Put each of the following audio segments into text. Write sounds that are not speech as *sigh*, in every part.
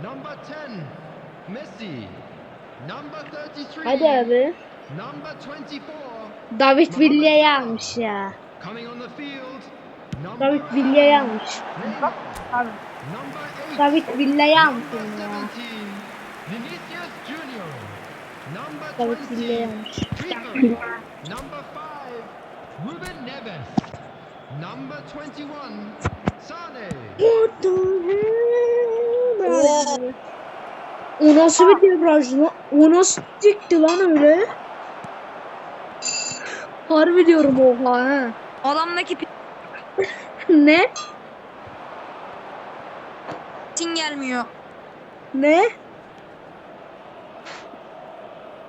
Number 10, Messi. Number 33, Hadi abi. number 24. David Villa'yı almış ya. Coming on the field, David Villa'yı almış. Abi. Number 8, David Villa'yı almış ya. 17, Vinicius Junior. Number David 20, Villa'yı almış. Ribery. Number 5, Ruben Neves. Number 21, Sane. O nasıl bir debraj lan? O nasıl dikti lan öyle? Harbi diyorum oha ha. Adamdaki *laughs* Ne? pitin gelmiyor. Ne?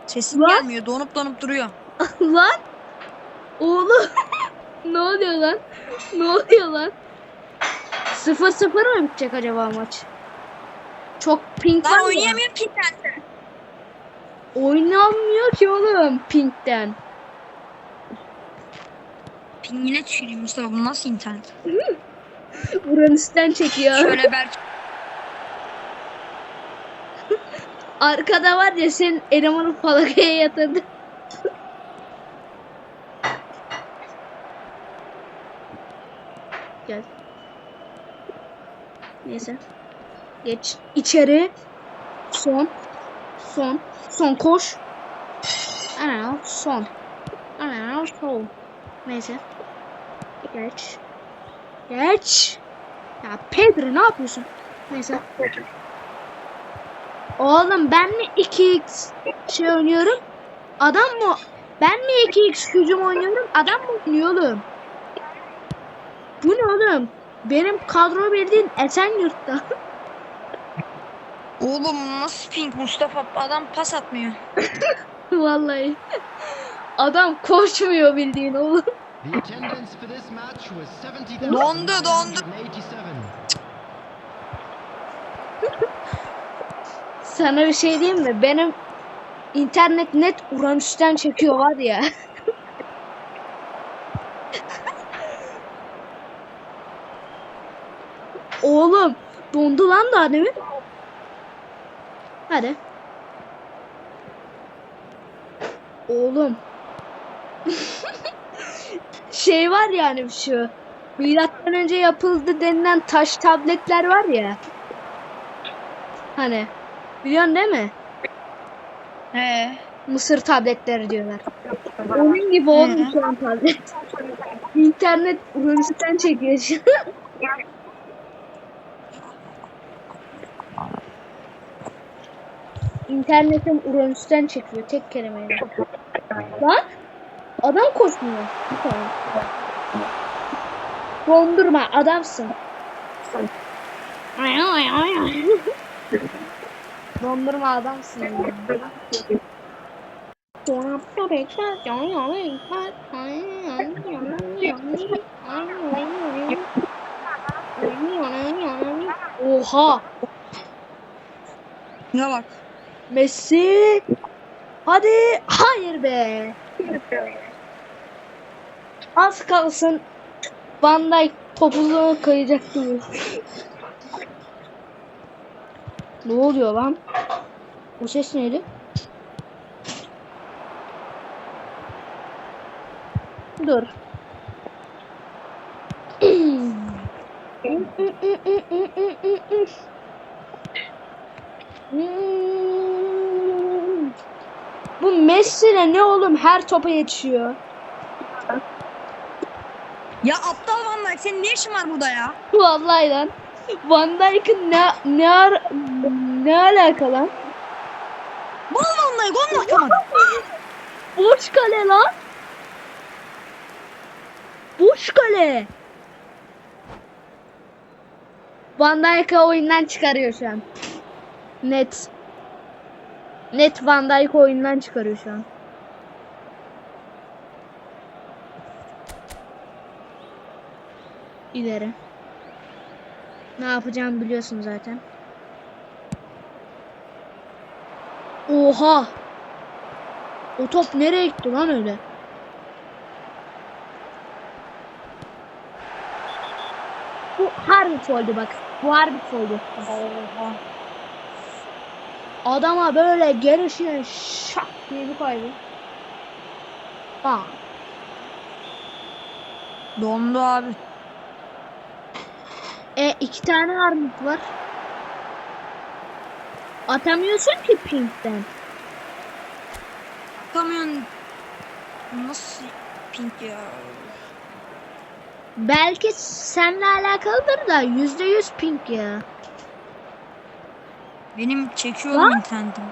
Sesim Lan. gelmiyor. Donup donup duruyor. *laughs* lan? Oğlum. *laughs* ne oluyor lan? Ne oluyor lan? 0-0 mı bitecek acaba maç? Çok pink var Lan ya. oynayamıyor ki internette. Oynanmıyor ki oğlum pinkten. Pingine tüküreyim Mustafa. Bu nasıl internet? *laughs* Uranüs'ten çekiyor. Şöyle belki. *laughs* Arkada var ya senin elemanı falakaya yatırdı. *laughs* Gel. Neyse. Geç içeri. Son. Son. Son koş. Ana son. Ana son. Neyse. Geç. Geç. Ya Pedro ne yapıyorsun? Neyse. Oğlum ben mi 2x şey oynuyorum? Adam mı? Ben mi 2x hücum oynuyorum? Adam mı oynuyor oğlum? Bu ne oğlum? Benim kadro bildiğin Esenyurt'ta. *laughs* Oğlum nasıl ping Mustafa? Adam pas atmıyor. *laughs* Vallahi. Adam koşmuyor bildiğin oğlum. Dondu, dondu. 70,987. *laughs* Sana bir şey diyeyim mi? Benim internet net Uranüs'ten çekiyor var ya. *laughs* Oğlum dondu lan daha demin. Hadi. Oğlum. *laughs* şey var yani şu. Milattan önce yapıldı denilen taş tabletler var ya. Hani. Biliyorsun değil mi? He. Mısır tabletleri diyorlar. Onun gibi olmuş şu an tablet. İnternet Uranüs'ten çekiyor *laughs* şu an. İnternetim Uranüs'ten çekiyor tek kelimeyle. Lan adam koşmuyor. Tamam. Dondurma adamsın. Ay ay ay ay. Dondurma adamsın. Oha! Ne bak. Messi! Hadi! Hayır be! Az kalsın Van Dijk topuzuna kayacaktı. ne oluyor lan? Bu ses neydi? Dur. *clears throat* *clears throat* Bu Messi'ne ne oğlum her topa yetişiyor. Ya aptal Van Dijk senin ne işin var burada ya? Vallahi lan. Van Dijk'ın ne ne ara, ne alaka lan? Bal Van Dijk onu atamadı. Boş kale lan. Boş kale. Van Dijk'ı oyundan çıkarıyor şu an. Net. Net Van Dijk oyundan çıkarıyor şu an. İleri. Ne yapacağımı biliyorsun zaten. Oha! O top nereye gitti lan öyle? Bu harbi foldü bak. Bu harbi foldü. Oha. Adama böyle gelişine şak diye bir kaydı. Bam. Dondu abi. E iki tane armut var. Atamıyorsun ki pinkten. Kamyon nasıl pink ya? Belki seninle alakalıdır da yüzde yüz pink ya. Benim çekiyor Lan. internetim.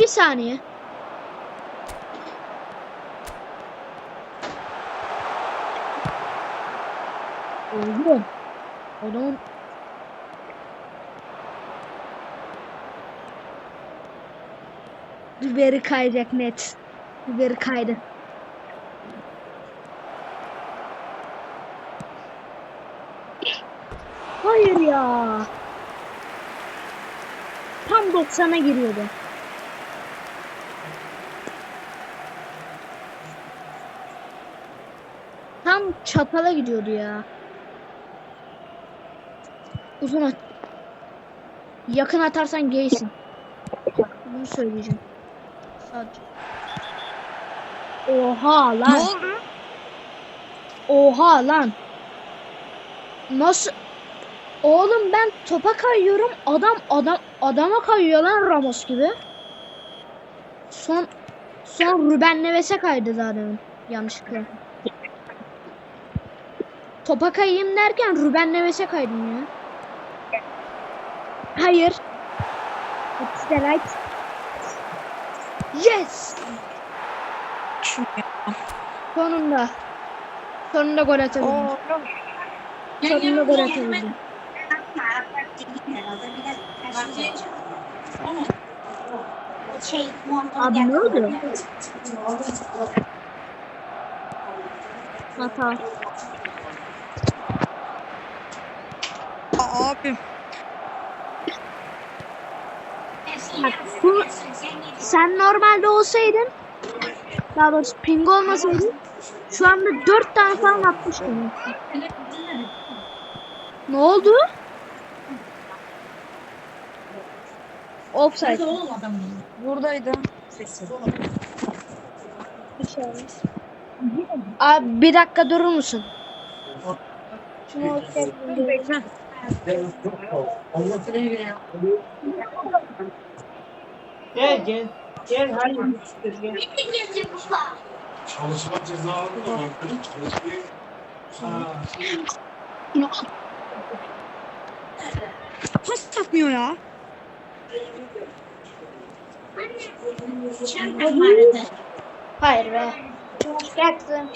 Bir saniye. Oğlum. Adamın Biberi kayacak net. Biberi kaydı. Hayır ya. Tam 90'a giriyordu. Tam çatala gidiyordu ya. Uzun at. Yakın atarsan gaysin. Bunu söyleyeceğim. Sadece. Oha Ne lan. oldu? Oha lan. Nasıl? Oğlum ben topa kayıyorum. Adam adam adama kayıyor lan Ramos gibi. Son son Ruben Neves'e kaydı zaten yanlışlıkla. Topa kayayım derken Ruben Neves'e kaydım ya. Hayır. It's the right. Yes. Sonunda. Sonunda gol atabildim. Sonunda gol atabildim. Abi ne oldu? Hata. Abi. Bak, bu, sen normalde olsaydın daha doğrusu ping olmasaydı şu anda dört tane falan atmıştım. Ne oldu? Offside. Buradaydı. Abi bir dakika durur musun? Şunu Gel gel. Gel hadi. Gel. Çalışma ceza almıyor. Çalışmayı Pas takmıyor ya. Hayır be. Yaktım.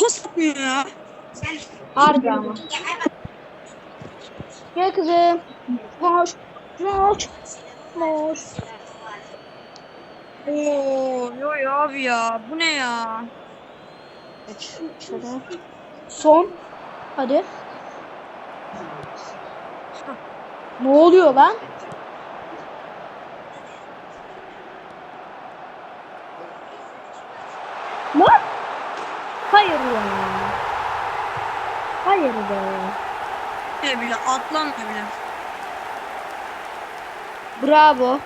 Pas takmıyor ya. Harbi ama. Gel kızım. Koş. Koş. Koş. Oo, yo abi ya. Bu ne ya? Şöyle. Son. Hadi. Ne oluyor lan? Lan? Hayır ya. Hayır be. Ne bile atlamıyor bile. Bravo.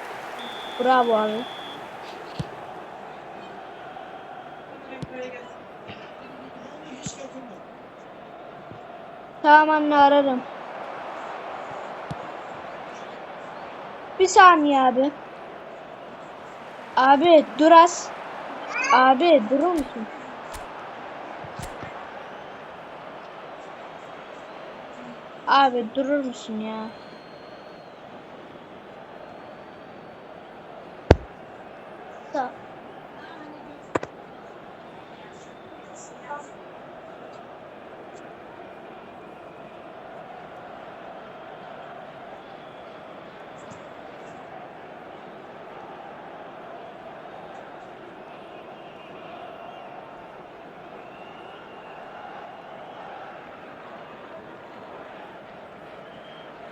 Bravo abi. Tamam anne ararım. Bir saniye abi. Abi dur az. Abi durur musun? Abi durur musun ya?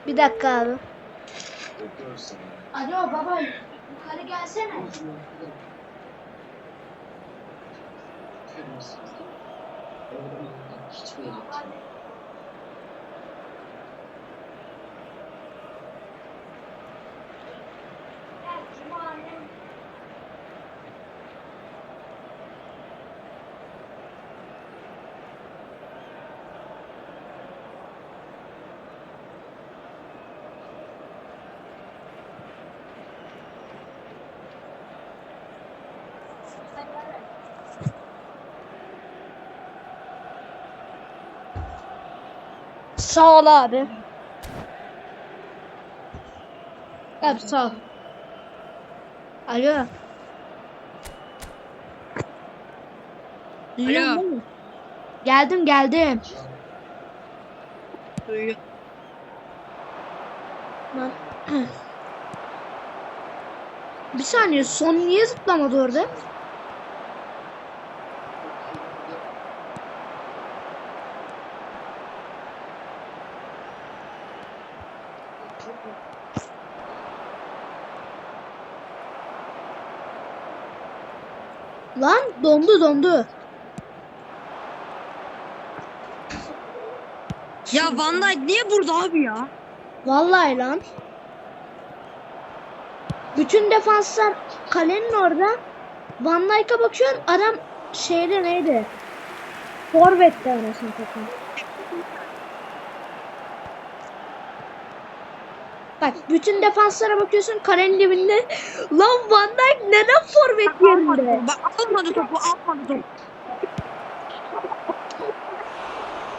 Bir dakika abi. Alo baba yukarı gelsene. Sağ ol abi. Abi sağ ol. Alo. Duyuyor Alo. musun? Geldim geldim. Duyuyor. Lan. Bir saniye son niye zıplamadı orada? Lan dondu dondu. Ya Van Dijk niye burada abi ya? Vallahi lan. Bütün defanslar kalenin orada. Van Dijk'a bakıyorsun adam şeyde neydi? Forvet'te anasını satayım. Bak bütün defanslara bakıyorsun kalenin dibinde. Lan Van Dijk neden forvet yerinde? Bak almadı topu almadı topu.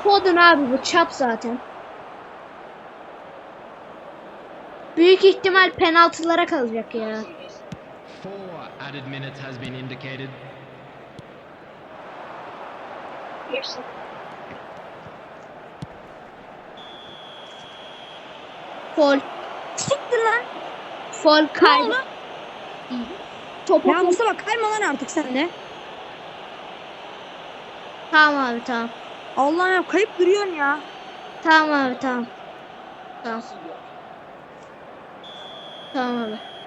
Foden abi bu çap zaten. Büyük ihtimal penaltılara kalacak ya. Four Siktir lan. Fol kaydı. Topu Ya Mustafa kayma lan artık sen de. Tamam abi tamam. Allah'ım ya kayıp duruyorsun ya. Tamam abi tamam. Tamam. Tamam abi.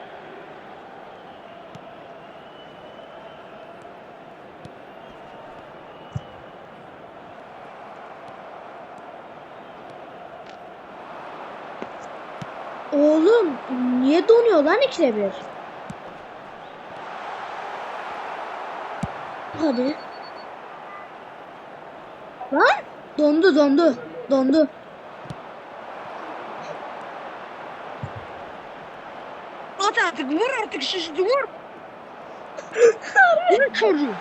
Oğlum niye donuyor lan ikide bir? Hadi. Lan dondu dondu dondu. At artık vur artık şişti vur. vur çocuğu.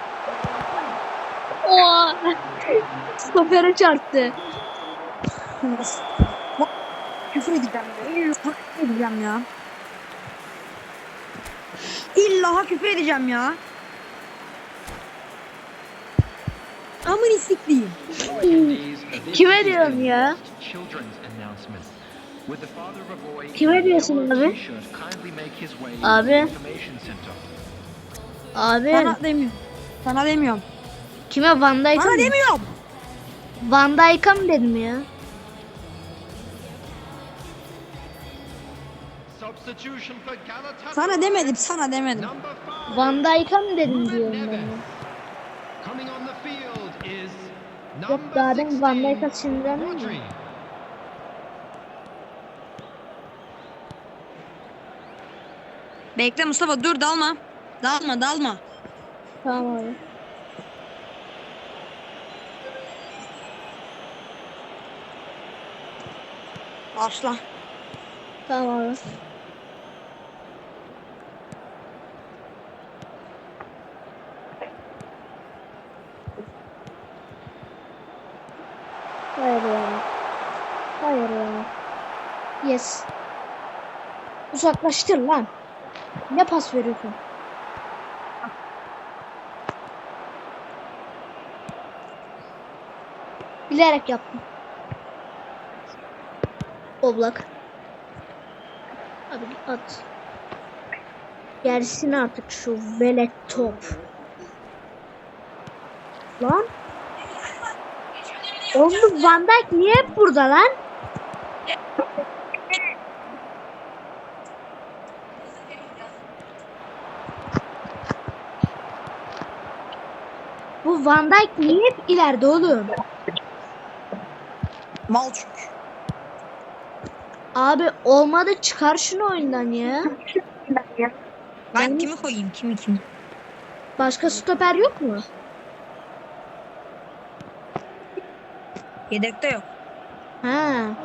Oha. Stopere çarptı. *laughs* Küfür edeceğim ya. İlla küfür edeceğim ya. İlla küfür edeceğim ya. Amın istikliyim. Kime diyorsun ya? Kime diyorsun abi? Abi. Abi Sana demiyorum. Sana demiyorum. kime Van Dijk'a Sana demiyorum. Van Dijk'a mı dedim ya? Sana demedim sana demedim. Van Dijk'a mı dedim diyorum ben. Yok daha demin Van 16, Dijk'a sinirlendim mi? Bekle Mustafa dur dalma. Dalma dalma. Tamam abi. Aslan. Tamam abi. Hayır ya. Hayır ya. Yes. Uzaklaştır lan. Ne pas veriyorsun? Bilerek yaptım. Oblak. Abi at. Gelsin artık şu velet top. Lan. Oğlum Van Dijk niye hep burada lan? Bu Van Dijk niye hep ileride oğlum? Mal çünkü. Abi olmadı çıkar şunu oyundan ya. Ben kimi koyayım kimi kimi? Başka stoper yok mu? Yedekte yok. Ha.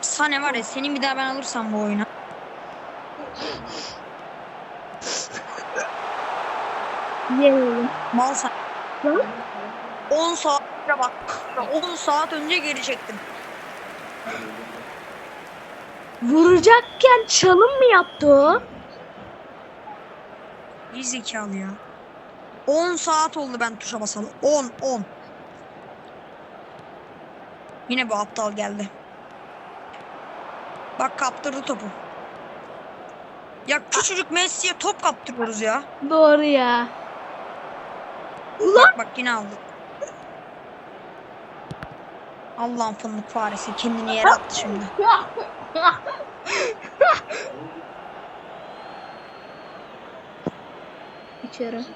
Sane var ya senin bir daha ben alırsam bu oyuna. Yerim. Mal sen. Hı? 10 saat bak. 10 saat önce geri çektim. Vuracakken çalım mı yaptı o? İyi zekalı ya. 10 saat oldu ben tuşa basalı. 10 10. Yine bu aptal geldi. Bak kaptırdı topu. Ya küçücük Messi'ye top kaptırıyoruz ya. Doğru ya. Bak bak yine aldı. Allah'ın fındık faresi kendini yere attı şimdi. İçeri.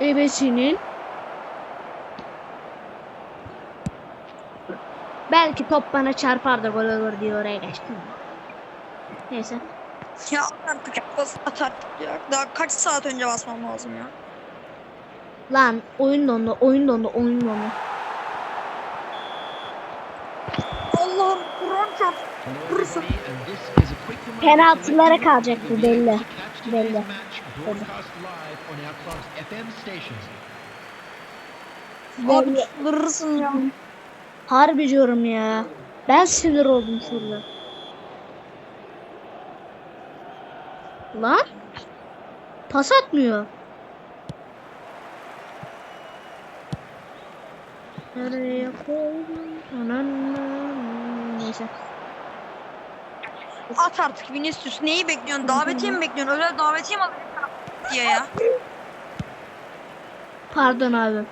Ebesinin. Belki top bana çarpar da gol olur diye oraya geçtim. Neyse. Ya artık bas at artık ya. Daha kaç saat önce basmam lazım ya. Lan oyun dondu, oyun dondu, oyun dondu. Allah'ım Kur'an reminder to Penaltılara kalacak bu, belli. Belli. stations. Abi çıldırırsın ya. Harbi diyorum ya. Ben sinir oldum şurada. Lan? Pas atmıyor. Nereye koydum? Ananı. Neyse. At artık Vinicius neyi bekliyorsun? Davetiye mi bekliyorsun? Öyle davetiye mi alacaksın diye ya. Pardon abi.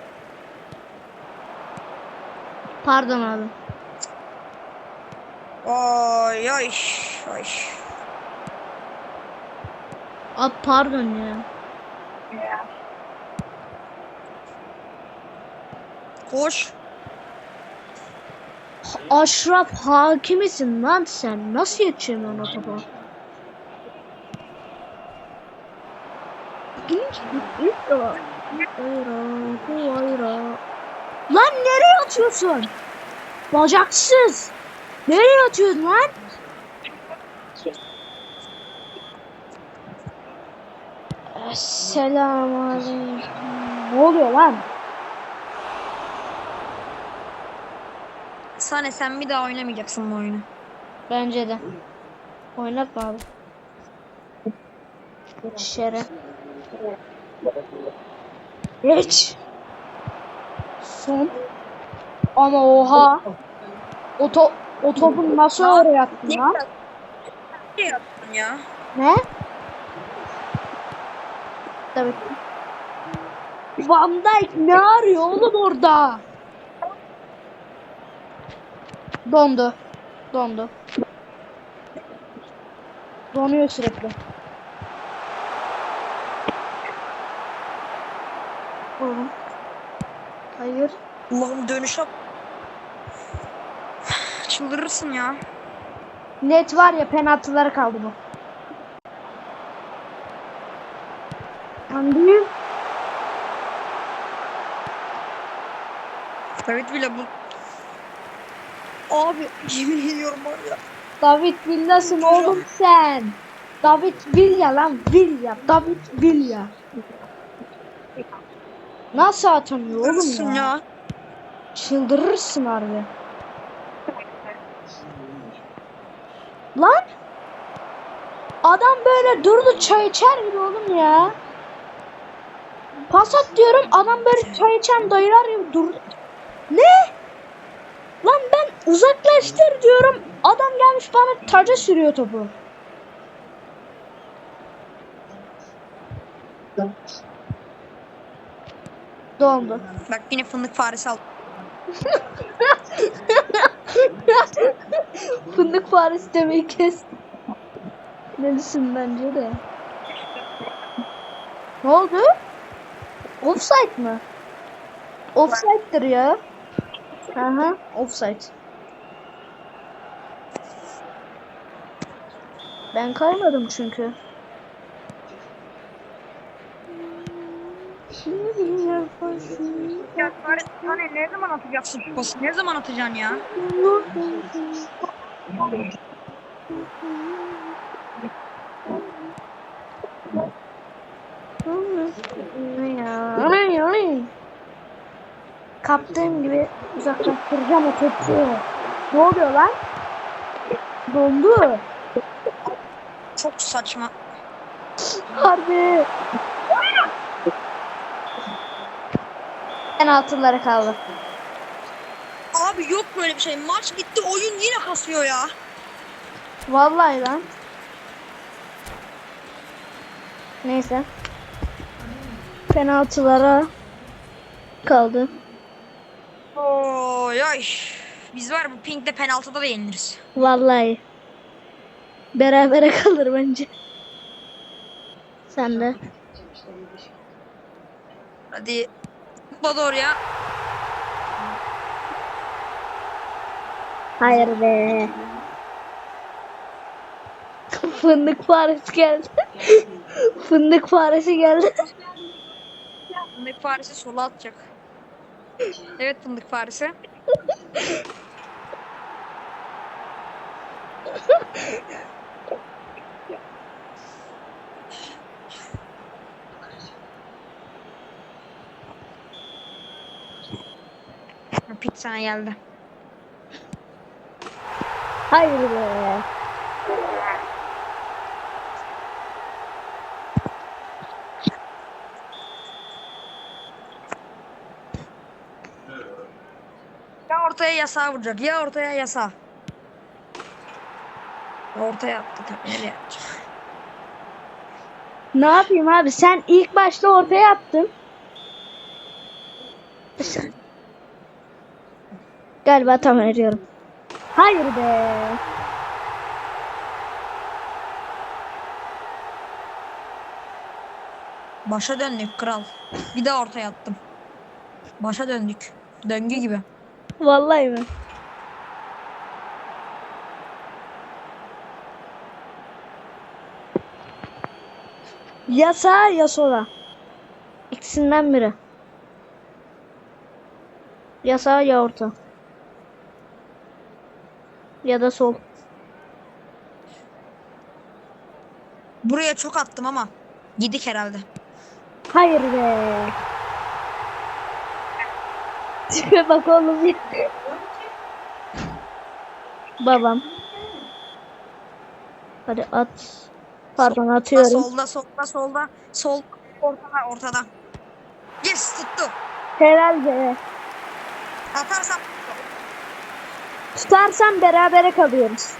Pardon abi. Ay ay ay. Abi pardon ya. Koş. Aşraf hakimisin lan sen. Nasıl yetişemiyorsun topa? Lan nereye atıyorsun? Bacaksız. Nereye atıyorsun lan? Selamünaleyküm. Ne oluyor lan? Sane sen bir daha oynamayacaksın bu oyunu. Bence de. Oynatma abi. Şere. Geç. Son. Ama oha. O, to o topu nasıl oraya attın kadar- Ne yaptın ya? Ne? Tabii. Van Dijk ne arıyor oğlum orada? Dondu. Dondu. Donuyor sürekli. Oğlum. Hayır. Allah'ım dönüş yap. Çıldırırsın ya. Net var ya penaltılara kaldı bu. Andy. David bile bu. Abi yemin ediyorum var ya. David Villa'sın oğlum sen. David Villa lan Villa. David Villa. Nasıl atamıyor oğlum ya? ya. Çıldırırsın harbi. Lan. Adam böyle durdu çay içer gibi oğlum ya. Pas at diyorum adam böyle çay içen dayılar gibi durdu. Ne? Uzaklaştır diyorum. Adam gelmiş bana taca sürüyor topu. Dondu. Bak yine fındık faresi aldı. *laughs* Fındık faresi demeyi kes. Nelisin bence de. Ne oldu? Offside mı? Offside'dir ya. Aha, offside. Ben kaymadım çünkü. Ya hani ne zaman atacaksın? Ne zaman atacaksın ya? Kaptığım gibi uzaklaştıracağım o topu. Ne oluyor lan? Dondu. Çok saçma. Harbi. Penaltılara kaldı. Abi yok böyle bir şey. Maç bitti oyun yine kasıyor ya. Vallahi lan. Neyse. Penaltılara kaldı. Oy ay. Biz var bu pinkte penaltıda da yeniliriz. Vallahi. Berabere kalır bence. Sen de. Hadi. Tutma doğru ya. Hayır be. Fındık faresi geldi. Fındık faresi geldi. Fındık faresi sola atacak. Evet fındık faresi. *laughs* Sana geldi. Hayır be. Ya ortaya yasağı vuracak ya ortaya yasağı. Ortaya attı tabii nereye atacak? Ne yapayım abi? Sen ilk başta ortaya attın. Galiba tam veriyorum. Hayır be. Başa döndük kral. Bir de ortaya attım. Başa döndük. Döngü gibi. Vallahi mi? Ya sağa ya sola. İkisinden biri. Ya sağ ya orta. Ya da sol. Buraya çok attım ama gidik herhalde. Hayır be. Tipe *laughs* bak oğlum. Babam. Hadi at. Pardon atıyorum. solda, solda, solda, sol, ortada, ortada. Yes, tuttu. Helal be. Atarsam Tutarsan berabere kalıyoruz.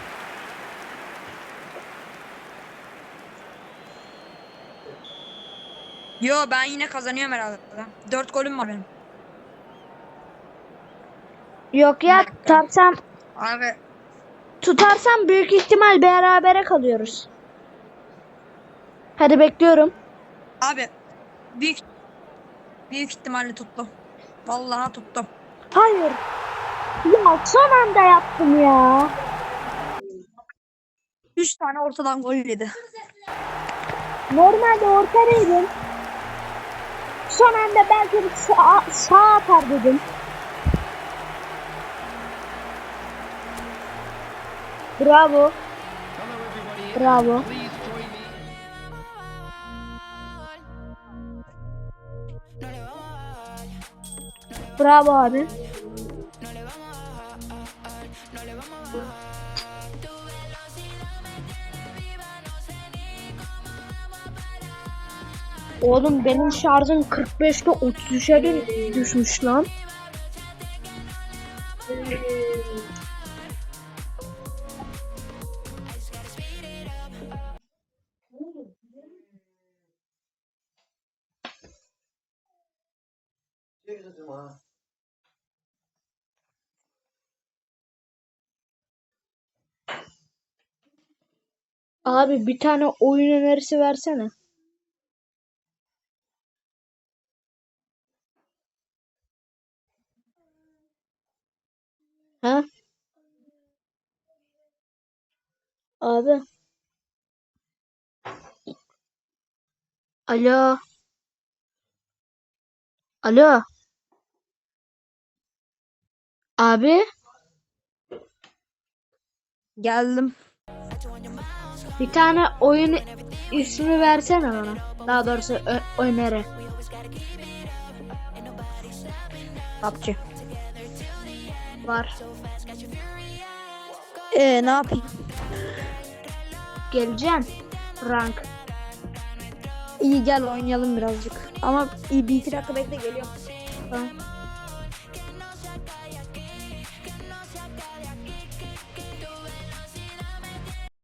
Yo ben yine kazanıyorum herhalde. Dört golüm var benim. Yok ya tutarsam Abi tutarsam büyük ihtimal berabere kalıyoruz. Hadi bekliyorum. abi büyük büyük ihtimalle tuttu. Vallahi tuttu. Hayır. Ya son anda yaptım ya. Üç tane ortadan gol yedi. Normalde orta değilim. Son anda belki bir sağ, sağ atar dedim. Bravo. Bravo. Bravo abi. Oğlum benim şarjım 45'te 33'e dü- düşmüş lan. Abi bir tane oyun önerisi versene. Ha? Abi. Alo. Alo. Abi Geldim. bir tane oyun ismi versene bana. Daha doğrusu öneri. PUBG. Var. Ee ne yapayım? Geleceğim. Rank. İyi gel oynayalım birazcık. Ama iyi bir iki dakika bekle geliyorum. Tamam.